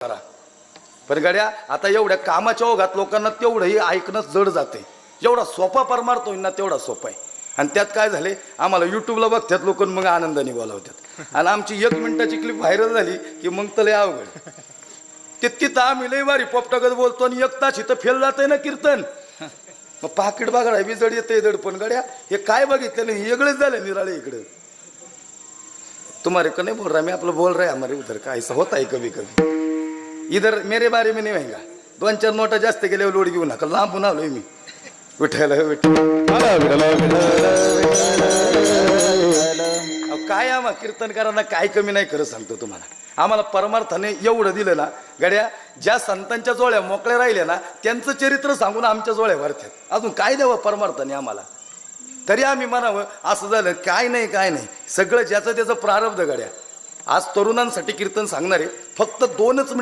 करा. पण गड्या आता एवढ्या कामाच्या ओघात लोकांना तेवढंही ऐकणं जड जाते जेवढा सोपा परमार्थ होईल ना तेवढा सोपा आहे. आणि त्यात काय झाले आम्हाला युट्यूबला बघतात लोक मग आनंदाने बोलावतात आणि आमची एक मिनिटाची क्लिप व्हायरल झाली की मग तर लय अवघड. ते तिथं आम्ही लय भारी पोपटागत बोलतो आणि एक तास इथं फेल जातंय ना कीर्तन. मग पाकिट बघा बी जड येते दडपण गड्या. हे काय बघितलं नाही? वेगळेच झालं निराळे इकडे. तुम्हारे का नाही बोल रहा मी आपलं बोल रहा हमारे उधर का? ऐसा होता है कभी कभी इधर मेरे बारे में नहीं होएगा। दोन चार नोटा जास्त गेल्यावर लोड घेऊ नका लांबून आलोय मी विठ्ठल विठ्ठल काय आम्हा कीर्तनकारांना काय कमी नाही खरं सांगतो तुम्हाला. आम्हाला परमार्थाने एवढं दिलं ना गड्या ज्या संतांच्या जोळ्या मोकळ्या राहिल्या ना त्यांचं चरित्र सांगून आमच्या जोळ्या भरतात अजून काय द्यावं परमार्थाने आम्हाला? तरी आम्ही म्हणावं असं झालं काय नाही काय नाही. सगळं ज्याचं त्याचं प्रारब्ध गड्या. आज तरुणांसाठी कीर्तन सांगणारे फक्त दोनच